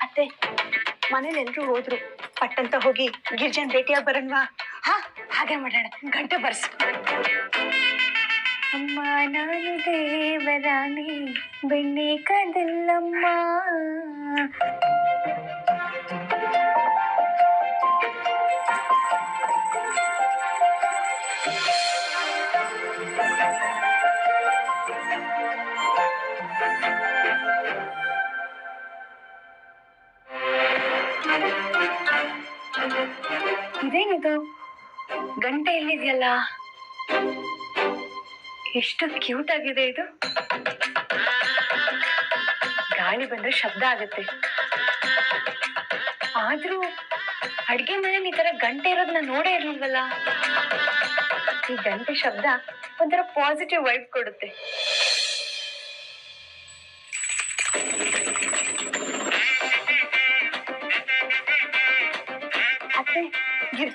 ಅತ್ತೆ ಮನೇಲಿ ಎಲ್ರು ಹೋದ್ರು ಪಟ್ಟಂತ ಹೋಗಿ ಗಿರ್ಜನ್ ಭೇಟಿಯಾಗಿ ಬರಣ್ವಾ ಹಾ ಹಾಗೆ ಮಾಡೋಣ ಗಂಟೆ ಬರ್ಸು ಅಮ್ಮ ನಾನು ದೇವರಾಣಿ ಬೆಣ್ಣೆ ಕದಲ್ಲಮ್ಮ ಇದೇನಿದು? ಗಂಟೆ ಎಲ್ಲಿದೆಯಲ್ಲ? ಎಷ್ಟು ಕ್ಯೂಟ್ ಆಗಿದೆ ಇದು. ಗಾಳಿ ಬಂದ್ರೆ ಶಬ್ದ ಆಗುತ್ತೆ. ಆದ್ರೂ ಅಡ್ಗೆ ಮನೇಲಿ ಈ ತರ ಗಂಟೆ ಇರೋದನ್ನ ನೋಡೇ ಇರ್ಲಿಲ್ವಲ್ಲ? ಈ ಗಂಟೆ ಶಬ್ದ ಒಂಥರ ಪಾಸಿಟಿವ್ ವೈಬ್ ಕೊಡುತ್ತೆ.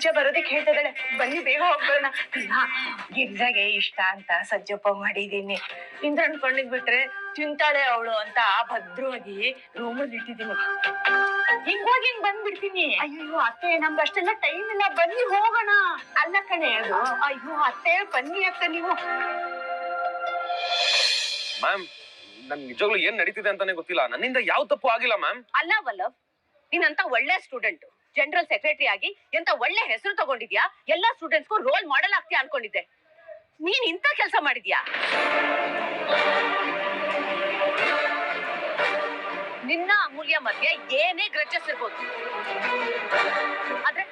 ಗಿರ್ಜಾ ಬರೋದಕ್ಕೆ ಹೇಳ್ತಿದ್ದಾಳೆ. ಬನ್ನಿ ಬೇಗ ಹೋಗ್ಬರೋಣ. ಗಿರ್ಜಾಗೆ ಇಷ್ಟ ಅಂತ ಸಜ್ಜಪ್ಪ ಮಾಡಿದೀನಿ ಇಂದ್ರ ಅನ್ಕೊಂಡಿದ್ ಬಿಟ್ರೆ ತಿಂತಾಳೆ ಅವಳು ಅಂತ ಭದ್ರವಾಗಿ ರೂಮಲ್ಲಿ ಇಟ್ಟಿದ್ದೀನಿ. ಹಿಂಗೋಗಿ ಹೋಗಿ ಬಂದ್ಬಿಡ್ತೀನಿ. ಅಯ್ಯೋ ಅತ್ತೆ ನಮ್ಗೆ ಅಷ್ಟೆಲ್ಲ ಟೈಮ್ ಇಲ್ಲ. ಬನ್ನಿ ಹೋಗೋಣ. ಅಲ್ಲ ಕಣೆ ಅದು. ಅಯ್ಯೋ ಅತ್ತೆ ಬನ್ನಿ ಅತ್ತ ನೀವು. ಮ್ಯಾಮ್ ನನ್ ನಿಜವಾಗ್ಲೂ ಏನ್ ನಡೀತಿದೆ ಅಂತಾನೆ ಗೊತ್ತಿಲ್ಲ. ನನ್ನಿಂದ ಯಾವ ತಪ್ಪು ಆಗಿಲ್ಲ ಮ್ಯಾಮ್. ಅಲ್ಲ ವಲ್ಲಭ್ ನೀನಂತ ಒಳ್ಳೆ ಸ್ಟೂಡೆಂಟ್ ಜನರಲ್ ಸೆಕ್ರೆಟರಿ ಆಗಿ ಎಂತ ಒಳ್ಳೆ ಹೆಸರು ತಗೊಂಡಿದ್ಯಾ? ಎಲ್ಲಾ ಸ್ಟೂಡೆಂಟ್ಸ್ಗೂ ರೋಲ್ ಮಾಡೆಲ್ ಆಗ್ತಿ ಅನ್ಕೊಂಡಿದ್ದೆ. ನೀನ್ ಇಂತ ಕೆಲಸ ಮಾಡಿದ್ಯಾ? ನಿನ್ನ ಅಮೂಲ್ಯ ಮಧ್ಯೆ ಏನೇ ಗ್ರಜಸ್ ಇರ್ಬೋದು. ಆದ್ರೆ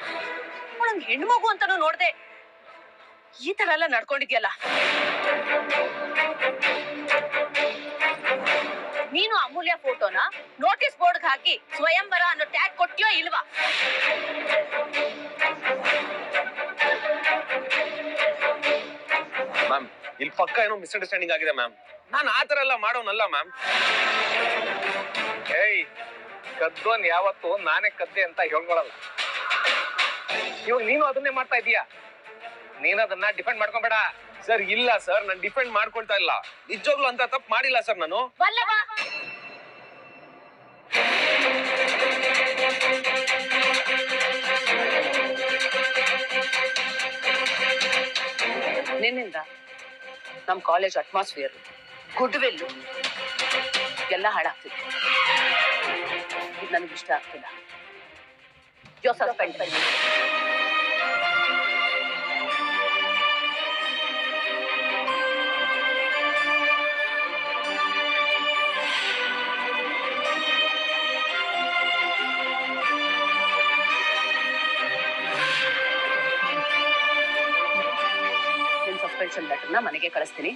ಅವಳೊಂದ್ ಹೆಣ್ಮಗು ಅಂತಾನು ನೋಡ್ದೆ ಈ ತರ ಎಲ್ಲ ನಡ್ಕೊಂಡಿದ್ಯಲ್ಲ. ಅಮೂಲ್ಯ ಫೋಟೋನ ನೋಟಿಸ್ ಬೋರ್ಡ್ ಹಾಕಿ ಸ್ವಯಂವರ ಅನ್ನೋ ಟ್ಯಾಗ್ ಕೊಟ್ಟಿಯೋ ಇಲ್ವಾ? ಮ್ಯಾಮ್ ಇಲ್ಲಿ ಪಕ್ಕ ಏನೋ ಮಿಸ್ಅಂಡರ್ಸ್ಟ್ಯಾಂಡಿಂಗ್ ಆಗಿದೆ ಮ್ಯಾಮ್ ನಾನು ಆ ತರ ಎಲ್ಲ ಮಾಡೋನಲ್ಲ ಮ್ಯಾಮ್ ಏಯ್ ಕದ್ದೋನ್ ಯಾವತ್ತು ನಾನೇ ಕದ್ದೆ ಅಂತ ಹೇಳ್ಕೊಳಲ್ಲ ಇವಾಗ ನೀನು ಅದನ್ನೇ ಮಾಡ್ತಾ ಇದೀಯ? ನೀನು ಅದನ್ನ ಡಿಪೆಂಡ್ ಮಾಡ್ಕೊಬೇಡ. ಸರ್ ಇಲ್ಲ ಸರ್. ನಾನು ಡಿಪೆಂಡ್ ಮಾಡ್ಕೊಳ್ತಾ ಇಲ್ಲ. ನಿಜವಾಗ್ಲೂ ಅಂತ ತಪ್ಪು ಮಾಡಿಲ್ಲ ಸರ್ ನಾನು. ವಲ್ಲಭ ನಮ್ಮ ನಮ್ ಕಾಲೇಜ್ ಅಟ್ಮಾಸ್ಫಿಯರ್ ಗುಡ್ ಎಲ್ಲ ಹಾಳಾಗ್ತಿದೆ. ಇದು ನನಗೆ ಇಷ್ಟ ಆಗ್ತಿಲ್ಲ. ಯೋ ಸಸ್ಪೆಂಡ್ ನಿನ್ ಸಸ್ಪೆನ್ಷನ್ ಲೆಟರ್ನ ಮನೆಗೆ ಕಳಿಸ್ತೀನಿ.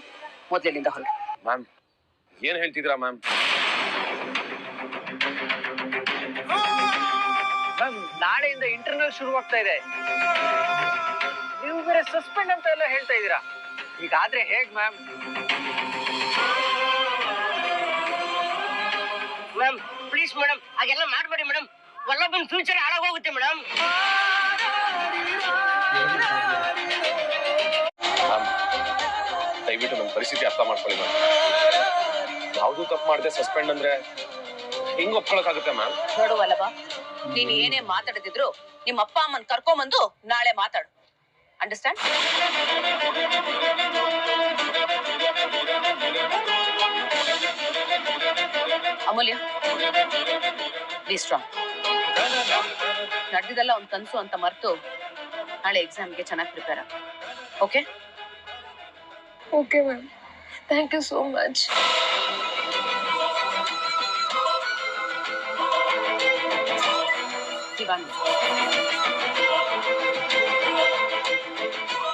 ಮೊದಲಿನಿಂದ ಹೊರಗೆ ಮ್ಯಾಮ್ ಏನ್ ಹೇಳ್ತಿದ್ರಾ ಮ್ಯಾಮ್? ಮ್ಯಾಮ್ ನಾಳೆಯಿಂದ ಇಂಟರ್ನಲ್ ಶುರುವಾಗ್ತಾ ಇದೆ. ನೀವು ಬೇರೆ ಸಸ್ಪೆಂಡ್ ಅಂತ ಎಲ್ಲ ಹೇಳ್ತಾ ಇದ್ದೀರಾ? ಹೀಗಾದ್ರೆ ಹೇಗ್ ಮ್ಯಾಮ್? ಮ್ಯಾಮ್ ಪ್ಲೀಸ್ ಮೇಡಮ್ ಹಾಗೆಲ್ಲ ಮಾಡಬೇಡಿ ಮೇಡಮ್ ವಲ್ಲಭನ್ ಫ್ಯೂಚರ್ ಹಾಳಾಗೋಗುತ್ತೆ ಮೇಡಮ್ ದಯವಿಟ್ಟು ನಮ್ಮ ಪರಿಸ್ಥಿತಿ ಅರ್ಥ ಮಾಡ್ಕೊಳ್ಳಿ ಮ್ಯಾಮ್. ಯಾವ್ದು ತಪ್ಪು ಮಾಡದೆ ಸಸ್ಪೆಂಡ್ ಅಂದ್ರೆ ಹಿಂಗ್ ಒಪ್ಕೊಳಕಾಗುತ್ತೆ ಮ್ಯಾಮ್? ನೋಡುವಲ್ಲವಾ ನೀನ್ ಏನೇ ಮಾತಾಡದಿದ್ರು ನಿಮ್ಮ ಅಪ್ಪ ಅಮ್ಮನ್ ಕರ್ಕೊಂಬಂದು ನಾಳೆ ಮಾತಾಡು. ಅಂಡರ್ಸ್ಟ್ಯಾಂಡ್ ಅಮೂಲ್ಯ ಬಿ ಸ್ಟ್ರಾಂಗ್ ನಡೆದಿದ್ದೆಲ್ಲ ಒಂದ್ ಕನಸು ಅಂತ ಮರ್ತು ನಾಳೆ ಎಕ್ಸಾಮ್ಗೆ ಚೆನ್ನಾಗಿ prepare okay okay ma'am thank you so much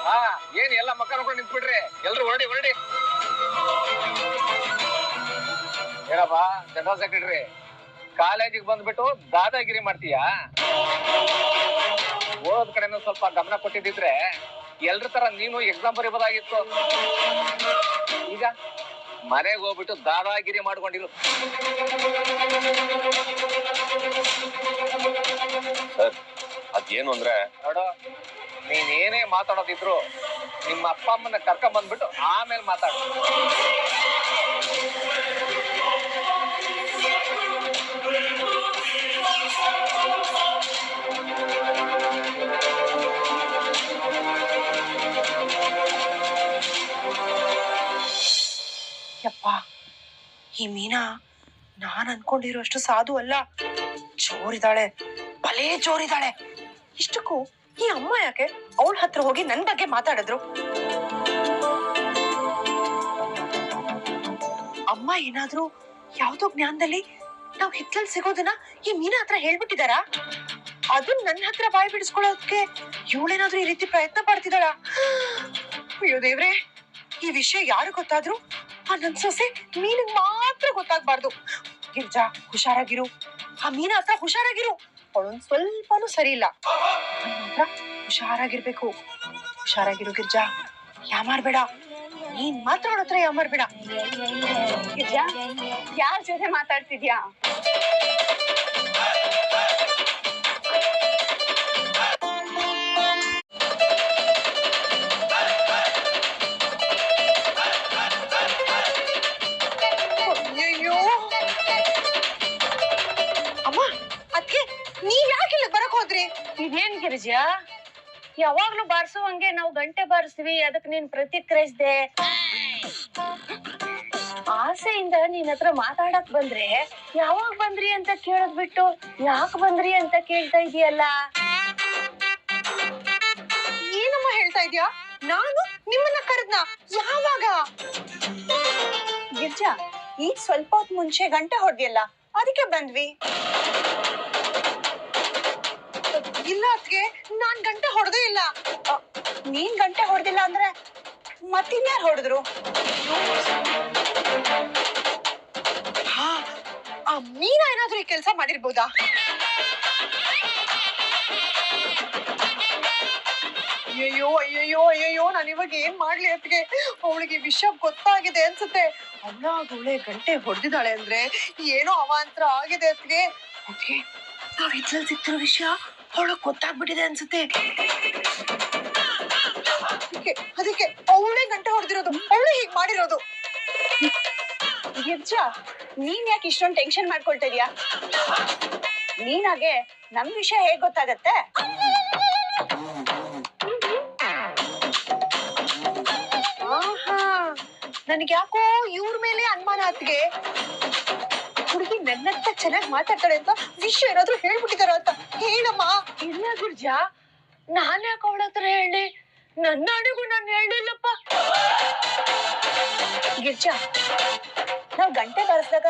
ಹಾ ಏನ್ ಎಲ್ಲ ಮಕ್ಕ ನೋಡ್ಕೊಂಡು ನಿಂತ್ಬಿಟ್ರಿ? ಎಲ್ರು ಹೊರಡಿ ಹೊರಡಿ. ಏನಪ್ಪ ಜನರಲ್ ಸೆಕ್ರೆಟರಿ ಕಾಲೇಜಿಗೆ ಬಂದ್ಬಿಟ್ಟು ದಾದಾಗಿರಿ ಮಾಡ್ತೀಯಾ? ಓದ್ ಕಡೆನೂ ಸ್ವಲ್ಪ ಗಮನ ಕೊಟ್ಟಿದ್ದಿದ್ರೆ ಎಲ್ರ ತರ ನೀನು ಎಕ್ಸಾಮ್ ಬರೀಬೋದಾಗಿತ್ತು. ಈಗ ಮನೆಗೆ ಹೋಗ್ಬಿಟ್ಟು ದಾದಾಗಿರಿ ಮಾಡ್ಕೊಂಡಿರು. ಸರ್ ಅದೇನು ಅಂದ್ರೆ ನೋಡು ನೀನೇನೇ ಏನೇ ಮಾತಾಡೋದಿದ್ರು ನಿಮ್ಮ ಅಪ್ಪ ಅಮ್ಮನ ಕರ್ಕೊಂಡ್ ಬಂದ್ಬಿಟ್ಟು ಆಮೇಲೆ ಮಾತಾಡು. ಈ ಮೀನಾ, ನಾನ್ ಅನ್ಕೊಂಡಿರೋಷ್ಟು ಸಾಧು ಅಲ್ಲ. ಜೋರಿದಾಳೆ ಭಲೇ ಜೋರಿದಾಳೆ. ಇಷ್ಟಕ್ಕೂ ಈ ಅಮ್ಮ ಯಾಕೆ ಅವಳ ಹತ್ರ ಹೋಗಿ ನನ್ ಬಗ್ಗೆ ಮಾತಾಡಿದ್ರು? ಅಮ್ಮ ಏನಾದ್ರೂ ಯಾವ್ದೋ ಜ್ಞಾನದಲ್ಲಿ ನಾವ್ ಹಿತ್ತಲ್ ಸಿಗೋದನ್ನ ಈ ಮೀನಾ ಹತ್ರ ಹೇಳ್ಬಿಟ್ಟಿದಾರಾ? ಅದನ್ನ ನನ್ನ ಹತ್ರ ಬಾಯಿ ಬಿಡಿಸ್ಕೊಳ್ಳೋದಕ್ಕೆ ಇವಳೇನಾದ್ರೂ ಈ ರೀತಿ ಪ್ರಯತ್ನ ಪಡ್ತಿದಾಳ ಅಯ್ಯೋ ದೇವ್ರೆ, ಈ ವಿಷಯ ಯಾರು ಗೊತ್ತಾದ್ರು ಆ ನನ್ ಸೊಸೆ ಮೀನಿಗ್ ಮಾತ್ರ ಗೊತ್ತಾಗ್ಬಾರ್ದು ಗಿರ್ಜಾ ಹುಷಾರಾಗಿರು ಆ ಮೀನ ಹತ್ರ ಹುಷಾರಾಗಿರು ಅವಳೊಂದ್ ಸ್ವಲ್ಪನೂ ಸರಿ ಇಲ್ಲ ಅವ್ಳ್ ಮಾತ್ರ ಹುಷಾರಾಗಿರ್ಬೇಕು ಹುಷಾರಾಗಿರು ಗಿರ್ಜಾ ಯಾಮಾರ್ಬೇಡ ನೀನ್ ಮಾತ್ರ ಅವಳ ಹತ್ರ ಯಾಮಾರ್ಬೇಡ ಗಿರ್ಜಾ ಯಾರ ಜೊತೆ ಮಾತಾಡ್ತಿದ್ಯಾ ಯಾವಾಗ್ಲೂ ಬಾರ್ಸುವಂಗೆ ನಾವು ಗಂಟೆ ಬಾರಿಸ್ತೀವಿ ಅದಕ್ಕೆ ನೀನ್ ಪ್ರತಿಕ್ರಿಯಿಸ್ದೆ. ಆಸೆಯಿಂದ ನಿನ್ ಹತ್ರ ಮಾತಾಡಕ್ ಬಂದ್ರೆ ಯಾವಾಗ ಬಂದ್ರಿ ಅಂತ ಕೇಳದ್ ಬಿಟ್ಟು ಯಾಕೆ ಬಂದ್ರಿ ಅಂತ ಕೇಳ್ತಾ ಇದೀಯಲ್ಲ? ಏನಮ್ಮ ಹೇಳ್ತಾ ಇದ್ಯಾ? ನಾನು ನಿಮ್ಮನ್ನ ಕರೆದ್ನ? ಯಾವಾಗ? ಗಿರ್ಜಾ ಈಗ ಸ್ವಲ್ಪ ಹೊತ್ತು ಮುಂಚೆ ಗಂಟೆ ಹೊಡ್ದಿಯಲ್ಲ ಅದಕ್ಕೆ ಬಂದ್ವಿ. ಇಲ್ಲ ಅತ್ಗೆ ನಾನ್ ಗಂಟೆ ಹೊಡೆದೇ ಇಲ್ಲ. ನೀನ್ ಗಂಟೆ ಹೊಡೆದಿಲ್ಲ ಅಂದ್ರೆ ಮತ್ತಿನ್ಯಾರು ಹೊಡೆದ್ರು? ಹಾ, ಆ ಮೀನ ಏನಾದ್ರೂ ಈ ಕೆಲಸ ಮಾಡಿರ್ಬೋದಾ? ಅಯ್ಯಯ್ಯೋ ಅಯ್ಯಯ್ಯೋ ಅಯ್ಯಯ್ಯೋ, ನಾನು ಇವಾಗ ಏನ್ ಮಾಡ್ಲಿ ಅತ್ಗೆ ಅವಳಿಗೆ ವಿಷಯ ಗೊತ್ತಾಗಿದೆ ಅನ್ಸುತ್ತೆ. ಅವಳಾಗೋಳೆ ಅವಳೆ ಗಂಟೆ ಹೊಡೆದಿದ್ದಾಳೆ ಅಂದ್ರೆ ಏನೋ ಅವಾಂತರ ಆಗಿದೆ ನಾವ್ ಇದ್ರಲ್ಲಿ ಸಿಕ್ತಿರೋ ವಿಷಯ? ಅವಳಗ್ ಗೊತ್ತಾಗ್ಬಿಟ್ಟಿದೆ ಅನ್ಸುತ್ತೆ. ಅದಕ್ಕೆ ಅದಕ್ಕೆ ಅವಳೇ ಗಂಟೆ ಹೊಡೆದಿರೋದು, ಅವಳು ಹೀಗ್ ಮಾಡಿರೋದು. ಗಿರ್ಜಾ ನೀನ್ ಯಾಕೆ ಇಷ್ಟೊಂದು ಟೆನ್ಷನ್ ಮಾಡ್ಕೊಳ್ತಾ ಇದೀಯಾ? ನೀನಾಗೆ ನಮ್ ವಿಷಯ ಹೇಗ್ ಗೊತ್ತಾಗತ್ತೆ? ಆಹಾ, ನನ್ಗೆ ಯಾಕೋ ಇವ್ರ ಮೇಲೆ ಅನುಮಾನ ಆತ್ಗೆ? ಹುಡುಗಿ ನನ್ನಂತ ಚೆನ್ನಾಗಿ ಮಾತಾಡ್ತಾಳೆ ಅಂತ ವಿಷಯ ಏನಾದ್ರೂ ಹೇಳ್ಬಿಟ್ಟಿದಾರ ಅಂತ. ಹೇಳಮ್ಮ. ಇಲ್ಲ ಗುರ್ಜಾ ನಾನ್ ಯಾಕೆ ಅವಳ ಹತ್ರ ಹೇಳಿ ನನ್ನ ಅಡಿಗೂ ನಾನು ಹೇಳಿಲ್ಲಪ್ಪ ಗಿರ್ಜಾ ನಾವ್ ಗಂಟೆ ಬಾರಿಸಿದಾಗ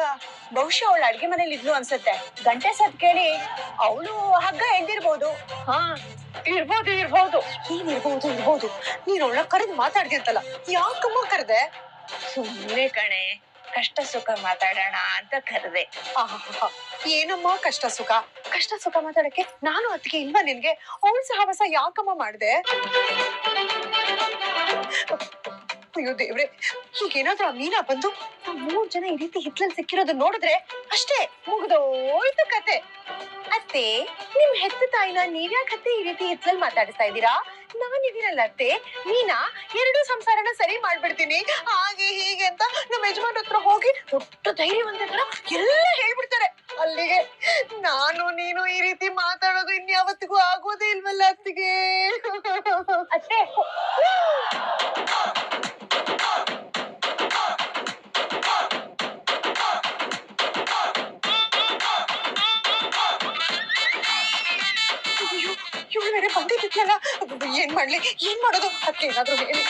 ಬಹುಶಃ ಅವಳು ಅಡ್ಗೆ ಮನೇಲಿ ಇದ್ಲು ಅನ್ಸುತ್ತೆ. ಗಂಟೆ ಸದ್ ಕೇಳಿ ಅವಳು ಹಗ್ಗ ಎಂದಿರ್ಬೋದು ಹಾ ಇರ್ಬೋದು ಇರ್ಬೋದು. ನೀನ್ ಇರ್ಬೋದು ಇರ್ಬೋದು? ನೀನ್ ಅವಳ ಕರೆದು ಮಾತಾಡ್ತಿರ್ತಲ್ಲ ಯಾಕಮ್ಮ ಕರೆದೆ? ಸುಮ್ಮನೆ ಕಣೆ. ಕಷ್ಟ ಸುಖ ಮಾತಾಡೋಣ ಅಂತ ಕರೆದೆ. ಆಹಾಹಾ. ಏನಮ್ಮ ಕಷ್ಟ ಸುಖ ಕಷ್ಟ ಸುಖ ಮಾತಾಡಕ್ಕೆ ನಾನು ಅದಕ್ಕೆ ಇಲ್ವಾ ನಿನ್ಗೆ? ಅವಳ ಸಹವಾಸ ಯಾಕಮ್ಮ ಮಾಡ್ದೆ? ಅಯ್ಯೋ ದೇವ್ರೆ ಈಗೇನಾದ್ರೂ ಆ ಮೀನಾ ಬಂದು ಮೂರ್ ಜನ ಈ ರೀತಿ ಹಿತ್ಲಲ್ಲಿ ಸಿಕ್ಕಿರೋದು ನೋಡಿದ್ರೆ ಅಷ್ಟೇ ಮುಗ್ದೋಯ್ತು ಕತೆ. ಅತ್ತೆ, ನಿಮ್ ಹೆತ್ತ ತಾಯಿನ ನೀವ್ಯಾ ಅತ್ತೆ ಈ ರೀತಿ ಹಿತ್ಲಲ್ಲಿ ಮಾತಾಡಿಸ್ತಾ ಇದ್ದೀರಾ? ನಾನಿದ್ದೀರಲ್ಲ ಅತ್ತೆ. ಮೀನಾ, ಎರಡು ಸಂಸಾರನ ಸರಿ ಮಾಡ್ಬಿಡ್ತೀನಿ. ಹಾಗೆ ಹೀಗೆ ಅಂತ ನಮ್ಮ ಯಜಮಾನ್ ಹತ್ರ ಹೋಗಿ ದೊಡ್ಡ ಧೈರ್ಯವಂತ ಎಲ್ಲ ಹೇಳ್ಬಿಡ್ತಾರೆ. ಅಲ್ಲಿಗೆ ನಾನು ನೀನು ಈ ರೀತಿ ಮಾತಾಡೋದು ಇನ್ಯಾವತ್ತಿಗೂ ಆಗೋದೇ ಇಲ್ವಲ್ಲ ಅತ್ತಿಗೆ? ಅತ್ತೆ ಏನ್ ಮಾಡ್ಲಿ? ಏನ್ ಮಾಡೋದು? ಅದಕ್ಕೆ ಏನಾದ್ರು ಹೇಳಿ.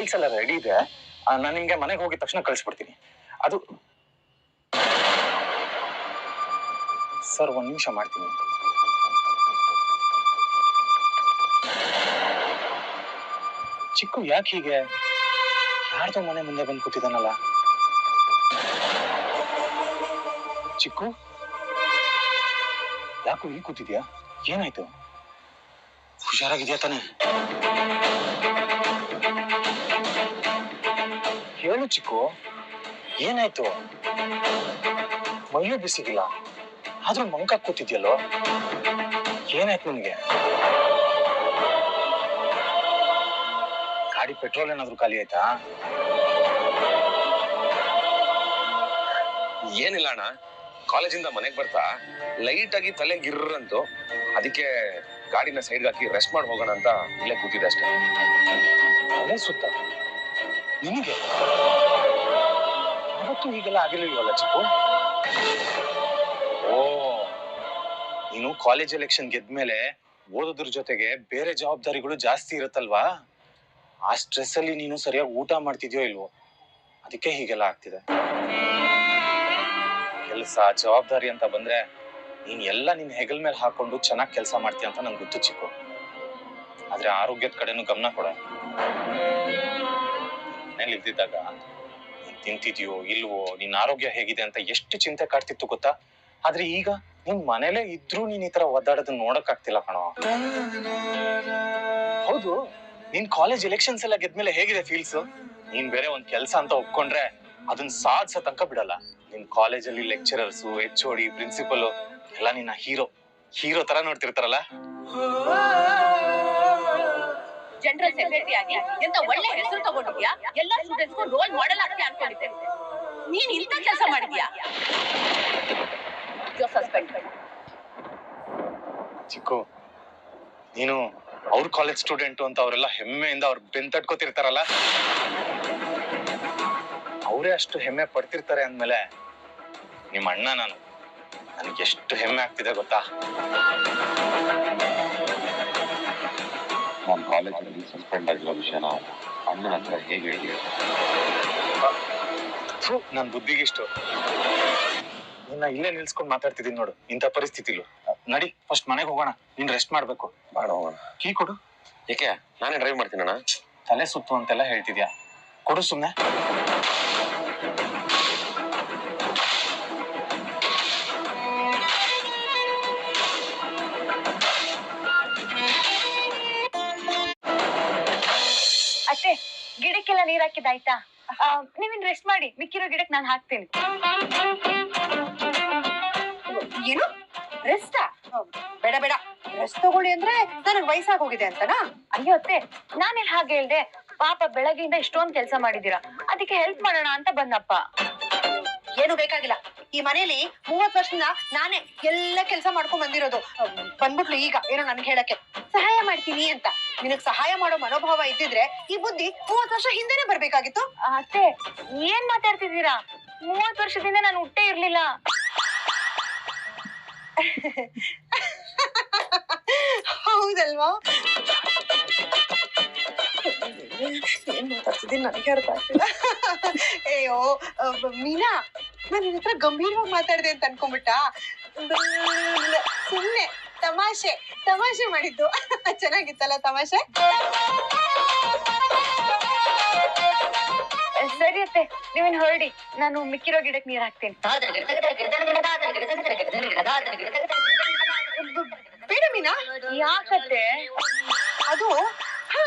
ಫೈಲ್ಸ್ ಎಲ್ಲ ರೆಡಿ ಇದೆ ನಾನು ನಿಮ್ಗೆ ಮನೆಗೆ ಹೋಗಿದ ತಕ್ಷಣ ಕಳಿಸ್ಬಿಡ್ತೀನಿ. ಅದು ಸರ್, ಒಂದ್ ನಿಮಿಷ ಮಾಡ್ತೀನಿ. ಚಿಕ್ಕು ಯಾಕೆ ಹೀಗೆ? ಯಾರ್ದೋ ಮನೆ ಮುಂದೆ ಬಂದು ಕೂತಿದ್ದಾನಲ್ಲ. ಚಿಕ್ಕು? ಯಾಕೋ ಇಲ್ಲಿ ಕೂತಿದ್ಯಾ? ಏನಾಯ್ತು? ಹುಷಾರಾಗಿದ್ಯಾ ತಾನೆ? ಚಿಕ್ಕು. ಏನಾಯ್ತು? ಮೈಯೂ ಬಿಸಿಗಿಲ್ಲ ಆದ್ರೂ ಮಂಕ ಕೂತಿದ್ಯಲ್ಲೋ? ಏನಾಯ್ತು ನಿನ್ಗೆ? ಗಾಡಿ ಪೆಟ್ರೋಲ್ ಏನಾದ್ರು ಖಾಲಿ ಆಯ್ತಾ? ಏನಿಲ್ಲ ಅಣ್ಣ. ಕಾಲೇಜಿಂದ ಮನೆಗೆ ಬರ್ತಾ ಲೈಟ್ ಆಗಿ ತಲೆ ಗಿರ್ರಂತು ಅದಕ್ಕೆ ಗಾಡಿನ ಸೈಡ್ ಹಾಕಿ ರೆಸ್ಟ್ ಮಾಡಿ ಹೋಗೋಣ ಅಂತ ಇಲ್ಲೇ ಕೂತಿದ್ದೆ ಅಷ್ಟೇ. ಸುತ್ತ. ನಿನಗೆ ಯಾವತ್ತು ಹೀಗೆಲ್ಲ ಆಗಿರ್ಲಿಲ್ವಲ್ಲ ಚಿಕ್ಕು? ಓ, ನೀನು ಕಾಲೇಜ್ ಎಲೆಕ್ಷನ್ ಗೆದ್ಮೇಲೆ ಓದೋದ್ರ ಜೊತೆಗೆ ಬೇರೆ ಜವಾಬ್ದಾರಿಗಳು ಜಾಸ್ತಿ ಇರುತ್ತಲ್ವಾ? ಆ ಸ್ಟ್ರೆಸ್ ಅಲ್ಲಿ ನೀನು ಸರಿಯಾಗಿ ಊಟ ಮಾಡ್ತಿದ್ಯೋ ಇಲ್ವೋ? ಅದಕ್ಕೆ ಹೀಗೆಲ್ಲ ಆಗ್ತಿದೆ. ಕೆಲಸ, ಜವಾಬ್ದಾರಿ ಅಂತ ಬಂದ್ರೆ ನೀನ್ ಎಲ್ಲ ನಿನ್ ಹೆಗಲ್ ಮೇಲೆ ಹಾಕೊಂಡು ಚೆನ್ನಾಗಿ ಕೆಲಸ ಮಾಡ್ತೀಯ ಅಂತ ನಂಗೆ ಗೊತ್ತು ಚಿಕ್ಕು. ಆದ್ರೆ ಆರೋಗ್ಯದ ಕಡೆನೂ ಗಮನ ಕೊಡ. ಮನೇಲಿ ಇದ್ದಿದ್ದಾಗ ತಿಂತಿದ್ಯೋ ಇಲ್ವೋ, ನಿನ್ ಆರೋಗ್ಯ ಹೇಗಿದೆ ಅಂತ ಎಷ್ಟು ಚಿಂತೆ ಕಾಡ್ತಿತ್ತು ಗೊತ್ತಾ? ಆದ್ರೆ ಈಗ ನಿನ್ ಮನೇಲೆ ಇದ್ರೂ ನೀನ್ ಈ ತರ ಒದ್ದಾಡೋದನ್ನ ನೋಡಕ್ ಆಗ್ತಿಲ್ಲ ಕಣೋ. ಹೌದು, ನಿನ್ ಕಾಲೇಜ್ ಎಲೆಕ್ಷನ್ಸ್ ಎಲ್ಲ ಗೆದ್ಮೇಲೆ ಹೇಗಿದೆ ಫೀಲ್ಸ್ ನೀನ್ ಬೇರೆ ಒಂದ್ ಕೆಲ್ಸ ಅಂತ ಒಪ್ಕೊಂಡ್ರೆ ಅದನ್ನ ಸಾಧ್ಸ ತನಕ ಬಿಡಲ್ಲ. ನಿನ್ ಕಾಲೇಜಲ್ಲಿ lecturers H O D principal ಎಲ್ಲ ನಿನ್ನ ಹೀರೋ ಹೀರೋ ತರ ನೋಡ್ತಿರ್ತಾರಲ್ಲ? ಜನರಲ್ ಸೆಕ್ರೆಟರಿ ಆಗಿ, ಎಂತ ಒಳ್ಳೆ ಹೆಸರು ತಗೊಂಡಿದ್ಯಾ? ಎಲ್ಲಾ ಸ್ಟೂಡೆಂಟ್ಸ್ಗೂ ರೋಲ್ ಮಾಡೆಲ್ ಆಗ್ತೀಯ ಅನ್ಕೊಂಡಿದ್ದೆ. ನೀನ್ ಇಂತ ಕೆಲಸ ಮಾಡಿದ್ಯಾ? ಸಸ್ಪೆಂಡ್ ಚಿಕ್ಕು, ನೀನು ಅವ್ರ ಕಾಲೇಜ್ ಸ್ಟೂಡೆಂಟ್ ಅಂತ ಅವರೆಲ್ಲ ಹೆಮ್ಮೆಯಿಂದ ಅವ್ರ ಬೆಂತಟ್ಕೋತಿರ್ತಾರಲ್ಲ? ಅವರೇ ಅಷ್ಟು ಹೆಮ್ಮೆ ಪಡ್ತಿರ್ತಾರೆ ಅಂದ್ಮೇಲೆ ನಿಮ್ಮ ಅಣ್ಣ ನಾನು, ನನಗೆ ಎಷ್ಟು ಹೆಮ್ಮೆ ಆಗ್ತಿದೆ ಗೊತ್ತಾ? ನಾನು ಕಾಲೇಜಲ್ಲಿ ಸಸ್ಪೆಂಡ್ ಆಗಿರೋ ವಿಷಯನ ಅಣ್ಣನ ಹತ್ರ ಹೇಗೆ ಹೇಳಿದೆ ನನ್ನ ನನ್ ಬುದ್ಧಿಗಿಷ್ಟು ನಿನ್ನ ಇಲ್ಲೇ ನಿಲ್ಸ್ಕೊಂಡು ಮಾತಾಡ್ತಿದ್ದೀನಿ ನೋಡು ಇಂಥ ಪರಿಸ್ಥಿತಿಲು. ನಡಿ ಫಸ್ಟ್ ಮನೆಗೆ ಹೋಗೋಣ ನೀನ್ ರೆಸ್ಟ್ ಮಾಡ್ಬೇಕು. ಬೇಡ ಹೋಗೋಣ. ಕೀ ಕೊಡು. ಏಕೆ ನಾನೇ ಡ್ರೈವ್ ಮಾಡ್ತೀನಣ್ಣ ತಲೆ ಸುತ್ತು ಅಂತೆಲ್ಲ ಹೇಳ್ತಿದ್ಯಾ? ಕೊಡು ಸುಮ್ನೆ. ಗಿಡಕ್ಕೆಲ್ಲ ನೀರ್ ಹಾಕಿದಾಯ್ತಾ ನೀವಿನ್ ರೆಸ್ಟ್ ಮಾಡಿ ಮಿಕ್ಕಿರೋ ಗಿಡಕ್ ನಾನು ಹಾಕ್ತೀನಿ. ಏನು? ರೆಸ್ಟಾ ಬೇಡ ಬೇಡ. ರೆಸ್ಟ್ ತಗೊಳ್ಳಿ ಅಂದ್ರೆ ನನಗ್ ವಯಸ್ಸಾಗಿ ಹೋಗಿದೆ ಅಂತನಾ? ಅಯ್ಯೋ ಅತ್ತೆ ನಾನೆಲ್ ಹಾಗೆ ಹೇಳ್ದೆ. ಪಾಪ ಬೆಳಗ್ಗೆಯಿಂದ ಇಷ್ಟೊಂದ್ ಕೆಲಸ ಮಾಡಿದೀರಾ ಅದಕ್ಕೆ ಹೆಲ್ಪ್ ಮಾಡೋಣ ಅಂತ ಬಂದಪ್ಪ. ಏನು ಬೇಕಾಗಿಲ್ಲ. ಈ ಮನೇಲಿ ಮೂವತ್ ವರ್ಷದಿಂದ ನಾನೇ ಎಲ್ಲ ಕೆಲಸ ಮಾಡ್ಕೊಂಡ್ ಬಂದಿರೋದು. ಬಂದ್ಬಿಟ್ಲು ಈಗ ಏನೋ ನನ್ಗೆ ಹೇಳಕ್ಕೆ. ಸಹಾಯ ಮಾಡ್ತೀನಿ ಅಂತ. ನಿನಗ್ ಸಹಾಯ ಮಾಡೋ ಮನೋಭಾವ ಇದ್ದಿದ್ರೆ ಈ ಬುದ್ಧಿ ಮೂವತ್ ವರ್ಷ ಹಿಂದೆನೆ ಬರ್ಬೇಕಾಗಿತ್ತು? ಅತ್ತೆ ಏನ್ ಮಾತಾಡ್ತಿದ್ದೀರಾ? ಮೂವತ್ ವರ್ಷದಿಂದ ನಾನು ಹುಟ್ಟೇ ಇರ್ಲಿಲ್ಲ. ಹೌದಲ್ವಾ? ಏನ್ ಮಾತಾಡ್ತಿದ್ದೀನಿ ನನಗೆ ಅರ್ಥ ಆಗ್ತಿಲ್ಲ. ಅಯ್ಯೋ ಮೀನಾ ನಾನು ನಿನ್ನ ಹತ್ರ ಗಂಭೀರವಾಗಿ ಮಾತಾಡಿದೆ ಅಂತ ಅನ್ಕೊಂಡ್ಬಿಟ್ಟ? ಸುಮ್ನೆ. ತಮಾಷೆ ತಮಾಷೆ ಮಾಡಿದ್ದು. ಚೆನ್ನಾಗಿತ್ತಲ್ಲ ತಮಾಷೆ? ಸರಿ ಅತ್ತೆ ನೀವೇನ್ ಹೊರಡಿ. ನಾನು ಮಿಕ್ಕಿರೋ ಗಿಡಕ್ಕೆ ನೀರ್ ಹಾಕ್ತೀನಿ. ಬೇಡ ಮೀನಾ. ಯಾಕತ್ತೆ? ಅದು ಹಾ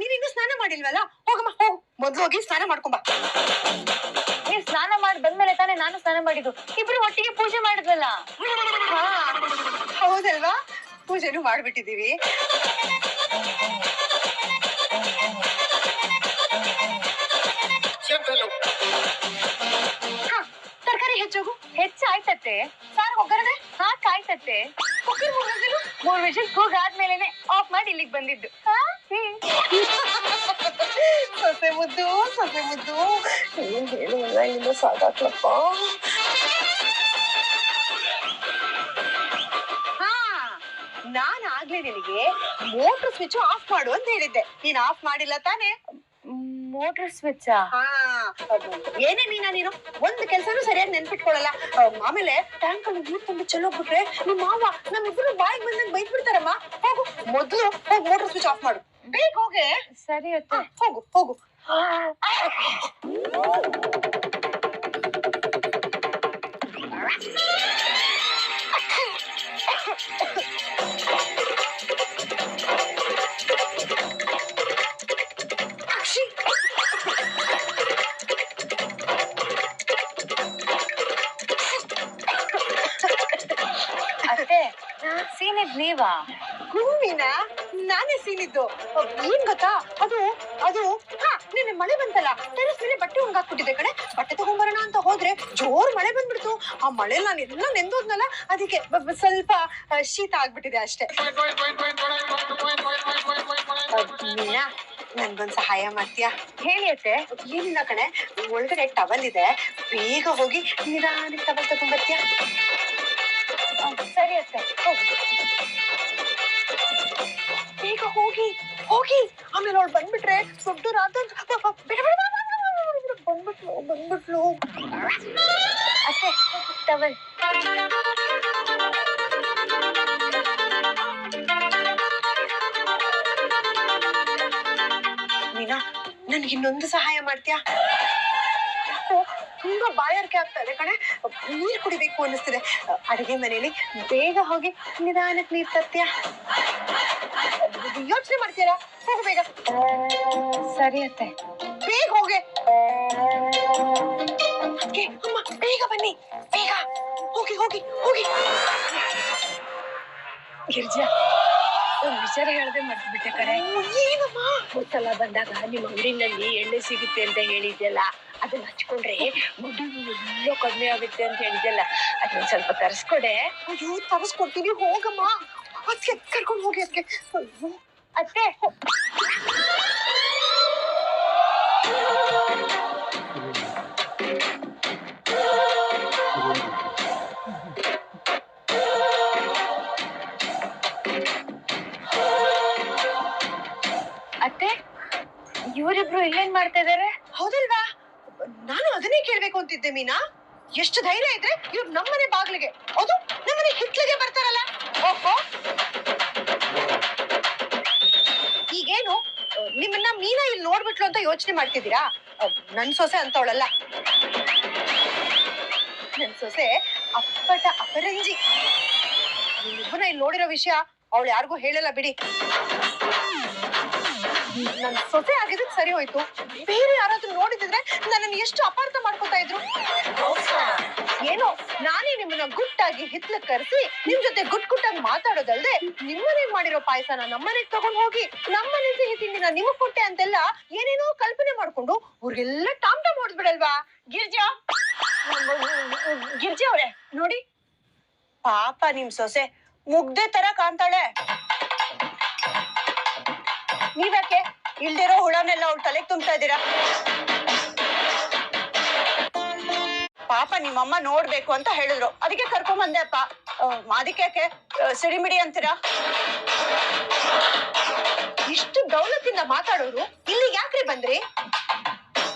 ನೀನಿನ್ನು ಸ್ನಾನ ಮಾಡಿಲ್ವಲ್ಲ? ಹೋಗಮ್ಮ ಹೋಗ್. ಮೊದ್ಲು ಹೋಗಿ ಸ್ನಾನ ಮಾಡ್ಕೊಂಬ ನೀವ್ ಸ್ನಾನ ಮಾಡಿ ಬಂದ್ಮೇಲೆ ತಾನೇ ನಾನು ಸ್ನಾನ ಮಾಡಿದ್ದು. ಇಬ್ರು ಒಟ್ಟಿಗೆ ಪೂಜೆ ಮಾಡಿದ್ವಲ್ಲ? ಹಾ. ಹೌದಲ್ವಾ? ಪೂಜೆನೂ ಮಾಡ್ಬಿಟ್ಟಿದೀವಿ ಹಾ ತರಕಾರಿ ಹೆಚ್ಚೋಗು. ಹೆಚ್ಚಾಯ್ತತ್ತೆ. ಸಾರು ಒಗ್ಗರಣೆ? ಹಾಕ್ ಆಯ್ತತ್ತೆ ಕುಕ್ಕರ್ ಮುಗಿದ್ರು ಮೂರ್ ವಿಷಲ್ ಕೂಗಾದ್ಮೇಲೆನೆ ಆಫ್ ಮಾಡಿ ಇಲ್ಲಿಗೆ ಬಂದಿದ್ದು. ಹಾ? ಹ್ಮ್. ಸೊಸೆ ಮುದ್ದು ಸೊಸೆ ಮುದ್ದು ಏನ್ ಹೇಳುವಲ್ಲ ಇನ್ನು ಸಾಕಾಗ್ಲಪ್ಪ ನಾನ್ ಆಗ್ಲೇ ನಿನಗೆ ಮೋಟರ್ ಸ್ವಿಚ್ ಆಫ್ ಮಾಡು ಅಂತ ಹೇಳಿದ್ದೆ. ನೀನ್ ಆಫ್ ಮಾಡಿಲ್ಲ ತಾನೇ? ಮೋಟರ್ ಸ್ವಿಚ್ ಏನೇ ಮೀನಾ ನೀನು ಒಂದ್ ಕೆಲ್ಸನೂ ಸರಿಯಾಗಿ ನೆನ್ಪಿಟ್ಕೊಳಲ್ಲ. ಆಮೇಲೆ ಟ್ಯಾಂಕ್ ಅಲ್ಲಿ ನೀರ್ ತುಂಬಿ ಚೆಲ್ಲೋಗ್ಬಿಟ್ರೆ ನಿಮ್ ಮಾವ ನಮ್ಮಿಬ್ರು ಬಾಯಿಗೆ ಬಂದಂಗ್ ಬೈದ್ ಬಿಡ್ತಾರಮ್ಮ ಹೋಗು ಮೊದ್ಲು ಹೋಗಿ ಮೋಟರ್ ಸ್ವಿಚ್ ಆಫ್ ಮಾಡು. ಬೇಗ ಹೋಗೆ. ಸರಿ ಆಯ್ತು ಅತ್ತೆ. ಹೋಗು ಹೋಗು. ನೀವಾ? ಹೂವಿನ? ನಾನೇ ಸೀನಿದ್ದು. ಏನ್ ಗೊತ್ತಾ? ಅದು ಅದು ಹಾ ನಿನ್ನೆ ಮಳೆ ಬಂತಲ್ಲ ಟೆರೆಸ್ ಮೇಲೆ ಬಟ್ಟೆ ಹಾಕ್ಬಿಟ್ಟಿದೆ ಕಡೆ ಬಟ್ಟೆ ತಗೊಂಬರೋಣ ಅಂತ ಹೋದ್ರೆ ಜೋರ್ ಮಳೆ ಬಂದ್ಬಿಡ್ತು. ಆ ಮಳೆ ಎಲ್ಲ ನೆಂದೋದ್ನಲ್ಲ ಅದಕ್ಕೆ ಸ್ವಲ್ಪ ಶೀತ ಆಗ್ಬಿಟ್ಟಿದೆ ಅಷ್ಟೇ. ಮೀನಾ ನನ್ಗೊಂದ್ ಸಹಾಯ ಮಾಡ್ತೀಯಾ? ಹೇಳಿ ಅತ್ತೆ. ಏನಿಲ್ಲ ಕಣೆ ಒಳಗಡೆ ಟವಲ್ ಇದೆ. ಬೇಗ ಹೋಗಿ ನಿಧಾನಕ್ಕೆ ಟವಲ್ ತಗೊಂಡ್ಬರ್ತೀಯಾ ಸರಿ ಅತ್ತೆ ಹೋಗಿ ಬೇಗ ಹೋಗಿ ಹೋಗಿ ಆಮೇಲೆ ಅವಳು ಬಂದ್ಬಿಟ್ರೆ ದೊಡ್ಡ ರಾತ ಬಂದ್ಬಿಟ್ಲು ಬಂದ್ಬಿಟ್ಲು ಅತ್ತೆ ಟವಲ್ ಮೀನಾ ನನ್ಗೆ ಇನ್ನೊಂದು ಸಹಾಯ ಮಾಡ್ತೀಯಾ ಯಾಕೋ ತುಂಬಾ ಬಾಯಾರಿಕೆ ಆಗ್ತಾ ಇದೆ ಕಣೆ. ನೀರ್ ಕುಡಿಬೇಕು ಅನ್ನಿಸ್ತಿದೆ. ಅಡಿಗೆ ಮನೇಲಿ ಬೇಗ ಹೋಗಿ ನಿಧಾನಕ್ಕೆ ನೀರ್ ತರ್ತೀಯಾ? ಯೋಚನೆ ಮಾಡ್ತೀರಾ ಹೋಗು ಬೇಗ. ಸರಿ ಅತ್ತೆ. ಬೇಗ ಹೋಗೆ. ಅದ್ಕೆ, ಅಮ್ಮ ಬೇಗ ಬನ್ನಿ. ಬೇಗ. ಹೋಗಿ ಹೋಗಿ ಹೋಗಿ. ಗಿರ್ಜಾ. ಒಂದ್ ವಿಚಾರ ಹೇಳ್ದೆ ಮರ್ತ್ಬಿಟ್ಟೆ ಕಡೆ ಏನಮ್ಮ? ಹೋದ್ಸಲ ಬಂದಾಗ ನಿಮ್ ಅಂಗಡಿನಲ್ಲಿ ಎಣ್ಣೆ ಸಿಗುತ್ತೆ ಅಂತ ಹೇಳಿದ್ಯಲ್ಲ ಅದನ್ನ ಹಚ್ಕೊಂಡ್ರೆ ಮುಡಿ ಎಲ್ಲೋ ಕಡಿಮೆ ಆಗುತ್ತೆ ಅಂತ ಹೇಳಿದ್ಯಲ್ಲ ಅದನ್ನ ಸ್ವಲ್ಪ ತರಿಸ್ಕೊಡೆ. ಅಯ್ಯೋ ತರಿಸ್ಕೊಡ್ತೀನಿ ಹೋಗಮ್ಮ. ಅದಕ್ಕೆ ಕರ್ಕೊಂಡು ಹೋಗಿ ಅದಕ್ಕೆ ಅತ್ತೆ ಅತ್ತೆ. ಇವರಿಬ್ರು ಇಲ್ಲೇನ್ ಮಾಡ್ತಾ ಇದಾರೆ? ಹೌದಲ್ವಾ? ನಾನು ಅದನ್ನೇ ಕೇಳ್ಬೇಕು ಅಂತಿದ್ದೆ ಮೀನಾ. ಎಷ್ಟು ಧೈರ್ಯ ಇದ್ರೆ ಇವ್ರು ನಮ್ಮನೆ ಬಾಗ್ಲಿಗೆ ಹೌದು ನಮ್ಮನೆ ಹಿತ್ಲಿಗೆ ಬರ್ತಾರಲ್ಲ? ಓಹೋ! ಈಗೇನು, ನಿಮ್ಮನ್ನ ಮೀನಾ ಇಲ್ಲಿ ನೋಡ್ಬಿಟ್ಲು ಅಂತ ಯೋಚನೆ ಮಾಡ್ತಿದ್ದೀರಾ? ನನ್ ಸೊಸೆ ಅಂತವಳಲ್ಲ. ನನ್ ಸೊಸೆ ಅಪ್ಪಟ ಅಪರಂಜಿ. ಇಲ್ಲಿ ನೋಡಿರೋ ವಿಷಯ ಅವಳು ಯಾರಿಗೂ ಹೇಳಲ್ಲ ಬಿಡಿ. ನನ್ ಸೊಸೆ ಆಗಿದ್ದಕ್ ಸರಿ ಹೋಯ್ತು. ಬೇರೆ ಯಾರಾದ್ರೂ ನೋಡಿದ್ರೆ ನನ್ನ ಎಷ್ಟು ಅಪಾರ್ಥ ಮಾಡ್ಕೊತಾ ಇದ್ರು. ಏನೋ, ನಾನೇ ನಿಮ್ಮನ್ನ ಗುಟ್ಟಾಗಿ ಹಿತ್ಲಕ್ ಕರೆಸಿ ನಿಮ್ ಜೊತೆ ಗುಟ್ ಗುಟ್ಟಾಗಿ ಮಾತಾಡೋದಲ್ದೆ ನಿಮ್ಮನೇ ಮಾಡಿರೋ ಪಾಯಸನ ನಮ್ಮನೆಗ್ ತಗೊಂಡ್ ಹೋಗಿ ನಮ್ಮನೆ ಸಿಹಿ ತಿಂಡಿನ ನಿಮಗ್ ಕೊಟ್ಟೆ ಅಂತೆಲ್ಲ ಏನೇನೋ ಕಲ್ಪನೆ ಮಾಡ್ಕೊಂಡು ಅವ್ರಿಗೆಲ್ಲ ಟಾಮ್ ಟಾಮ್ ಗಿರ್ಜಾ. ಗಿರ್ಜಾ ಅವ್ರೆ, ನೋಡಿ. ಪಾಪ ನಿಮ್ ಸೊಸೆ ಮುಗ್ದೆ ತರ ಕಾಣ್ತಾಳೆ. ನೀವ್ಯಾಕೆ? ಇಲ್ದಿರೋ ಹುಳನೆಲ್ಲ ಅವ್ಳ ತಲೆಗೆ ತುಂಬ್ತಾ ಇದ್ದೀರಾ? ಪಾಪ ನಿಮ್ಮಮ್ಮ ನೋಡ್ಬೇಕು ಅಂತ ಹೇಳಿದ್ರು. ಅದಕ್ಕೆ ಕರ್ಕೊಂಡ್ ಬಂದೆ ಅಪ್ಪ ಅದಕ್ಕೆ ಯಾಕೆ? ಸಿಡಿಮಿಡಿ ಅಂತೀರಾ? ಇಷ್ಟು ದೌಲತ್ತಿಂದ ಮಾತಾಡೋರು ಇಲ್ಲಿ ಯಾಕ್ರಿ ಬಂದ್ರಿ?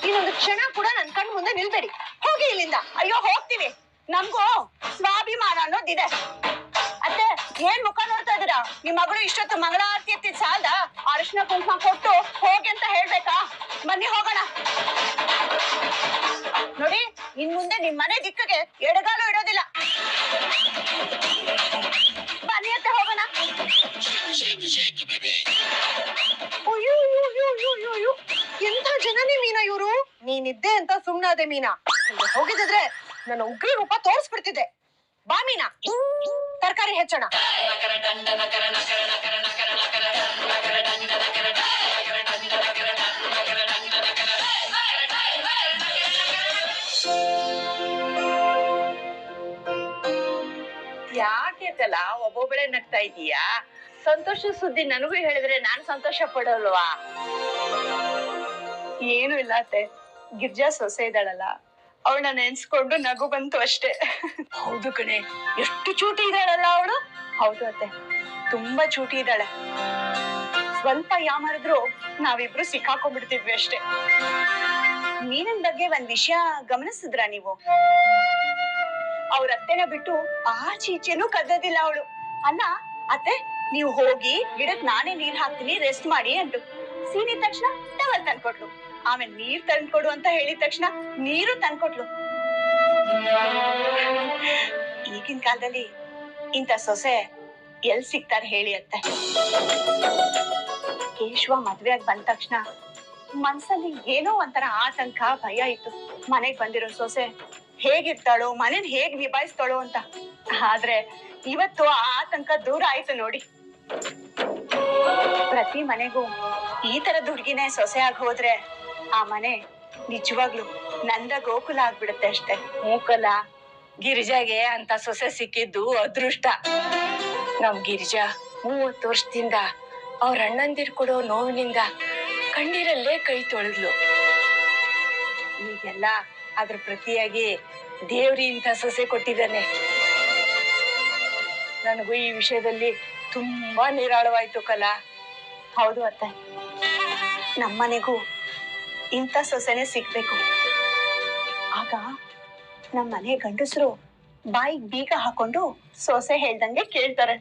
ಇನ್ನೊಂದು ಕ್ಷಣ ಕೂಡ ನನ್ ಕಣ್ ಮುಂದೆ ನಿಲ್ಬೇಡಿ. ಹೋಗಿ ಇಲ್ಲಿಂದ. ಅಯ್ಯೋ, ಹೋಗ್ತೀವಿ. ನಮ್ಗೂ ಸ್ವಾಭಿಮಾನ ಅನ್ನೋದಿದೆ. ಅತ್ತೆ, ಏನ್ ಮುಖ ಇದೀರಾ ನಿಮ್ ಮಗಳು ಇಷ್ಟೊತ್ತು ಮಂಗಳಾರತಿ ಎತ್ತಿದ್ ಸಾಲ ಅರಿಶಿನ ಕುಂಕುಮ ಕೊಟ್ಟು ಹೋಗಿ ಅಂತ ಹೇಳ್ಬೇಕಾ? ಬನ್ನಿ ಹೋಗೋಣ. ನೋಡಿ, ಇನ್ ಮುಂದೆ ನಿಮ್ ಮನೆ ದಿಕ್ಕಗೆ ಎಡಗಾಲು ಇಡೋದಿಲ್ಲ. ಬನ್ನಿ ಅಂತ ಹೋಗೋಣ. ಎಂಥ ಜನನೇ ಮೀನಾ ಇವರು? ನೀನಿದ್ದೆ ಅಂತ ಸುಮ್ನಾದೆ ಮೀನಾ. ಹೋಗಿದ್ರೆ ನನ್ನ ಉಗ್ರ ರೂಪ ತೋರಿಸ್ಬಿಡ್ತಿದ್ದೆ. ಬಾ ಮೀನಾ. ತರಕಾರಿ ಹೆಚ್ಚೋಣ. ಯಾಕೆ ಒಬ್ಬೊಬ್ಬಳೆ ನಗ್ತಾ ಇದೀಯಾ ಸಂತೋಷ ಸುದ್ದಿ ನನಗೂ ಹೇಳಿದ್ರೆ ನಾನ್ ಸಂತೋಷ ಪಡೋಲ್ವಾ? ಏನು ಇಲ್ಲ ಅತ್ತೆ. ಗಿರ್ಜಾ ಸೊಸೆ ಇದ್ದಾಳಲ್ಲ. ಅವಳನ್ನ ನೆನ್ಸ್ಕೊಂಡು ನಗು ಬಂತು ಅಷ್ಟೇ. ಹೌದು ಕಣೆ, ಎಷ್ಟು ಚೂಟಿ ಇದ್ದಾಳಲ್ಲ ಅವಳು? ಹೌದು ಅತ್ತೆ, ತುಂಬಾ ಚೂಟಿ ಇದ್ದಾಳೆ. ಸ್ವಲ್ಪ ಯಾಮಾರಿದ್ರು ನಾವಿಬ್ರು ಸಿಕ್ಕಾಕೊಂಡ್ಬಿಡ್ತಿದ್ವಿ ಅಷ್ಟೇ. ಮೀನಿನ ಬಗ್ಗೆ ಒಂದ್ ವಿಷಯ ಗಮನಿಸಿದ್ರ ನೀವು? ಅವ್ರ ಅತ್ತೆನ ಬಿಟ್ಟು ಆಚೆ ಈಚೆನೂ ಕದ್ದದಿಲ್ಲ ಅವಳು. ಅಲ್ಲ ಅತ್ತೆ, ನೀವು ಹೋಗಿ ಗಿಡಕ್ ನಾನೇ ನೀರ್ ಹಾಕ್ತೀನಿ ರೆಸ್ಟ್ ಮಾಡಿ ಅಂಟು ಸೀನಿದ ತಕ್ಷಣ ಟವಲ್ ತಂದ್ಕೊಟ್ಲು. ಆಮೇಲೆ ನೀರ್ ತಂದ್ಕೊಡು ಅಂತ ಹೇಳಿದ ತಕ್ಷಣ ನೀರು ತಂದ್ಕೊಟ್ಲು. ಈಗಿನ ಕಾಲದಲ್ಲಿ ಇಂಥ ಸೊಸೆ ಎಲ್ ಸಿಗ್ತಾರೆ ಹೇಳಿ ಅತ್ತೆ ಕೇಶವ ಮದ್ವೆ ಆಗಿ ಬಂದ ತಕ್ಷಣ ಮನ್ಸಲ್ಲಿ ಏನೋ ಒಂಥರ ಆತಂಕ, ಭಯ ಇತ್ತು. ಮನೆಗ್ ಬಂದಿರೋ ಸೊಸೆ ಹೇಗಿರ್ತಾಳೋ, ಮನೇನ್ ಹೇಗ್ ನಿಭಾಯಿಸ್ತಾಳೋ ಅಂತ. ಆದ್ರೆ ಇವತ್ತು ಆ ಆತಂಕ ದೂರ ಆಯ್ತು ನೋಡಿ. ಪ್ರತಿ ಮನೆಗೂ ಈ ತರದ ಹುಡುಗಿನೇ ಸೊಸೆ ಆಗಿ ಹೋದ್ರೆ ಆ ಮನೆ ನಿಜವಾಗ್ಲು ನಂದ ಗೋಕುಲ ಆಗ್ಬಿಡುತ್ತೆ ಅಷ್ಟೇ. ಮೂಕಲ ಗಿರಿಜಾಗೆ ಅಂತ ಸೊಸೆ ಸಿಕ್ಕಿದ್ದು ಅದೃಷ್ಟ. ನಮ್ ಗಿರಿಜಾ ಮೂವತ್ತು ವರ್ಷದಿಂದ ಅವ್ರ ಅಣ್ಣಂದಿರ್ ಕೊಡೋ ನೋವಿನಿಂದ ಕಣ್ಣೀರಲ್ಲೇ ಕೈ ತೊಳೆದ್ಲು. ಈಗೆಲ್ಲ ಅದ್ರ ಪ್ರತಿಯಾಗಿ ದೇವ್ರಿ ಇಂಥ ಸೊಸೆ ಕೊಟ್ಟಿದ್ದಾನೆ. ನನಗೂ ಈ ವಿಷಯದಲ್ಲಿ ತುಂಬಾ ನಿರಾಳವಾಯ್ತು ಕಲಾ. ಹೌದು ಅತ್ತೆ. ನಮ್ಮನೆಗೂ ಇಂಥ ಸೊಸೆನೆ ಸಿಗ್ಬೇಕು. ಆಗ ನಮ್ಮ ಮನೆ ಗಂಡಸರು ಬಾಯಿಗೆ ಬೀಗ ಹಾಕೊಂಡು ಸೊಸೆ ಹೇಳ್ದಂಗೆ ಕೇಳ್ತಾರೆ.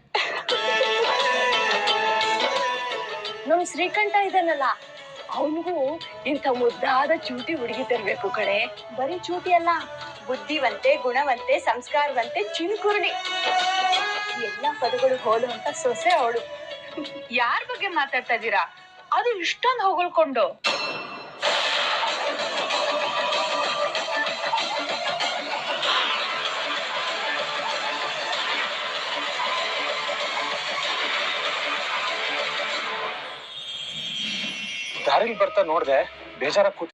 ನಮ್ ಶ್ರೀಕಂಠ ಇದನ್ನಲ್ಲ ಅವನಿಗೂ ಇಂಥ ಮುದ್ದಾದ ಚೂಟಿ ಹುಡುಗಿ ತರಬೇಕು ಕಡೆ ಬರೀ ಚೂಟಿ ಅಲ್ಲ ಬುದ್ಧಿವಂತೆ ಗುಣವಂತೆ ಸಂಸ್ಕಾರವಂತೆ ಚಿನ್ಕುರುಳಿ ಎಲ್ಲ ಪದಗಳು ಹೋಲುವಂತ ಸೊಸೆ ಅವಳು. ಯಾರ ಬಗ್ಗೆ ಮಾತಾಡ್ತಾ ಇದ್ದೀರಾ? ಅದು ಇಷ್ಟೊಂದು ಹೊಗಳ್ಕೊಂಡು. ದಾರಿಲಿ ಬರ್ತಾ ನೋಡ್ದೆ ಬೇಜಾರಾಗಿ ಕೂತ್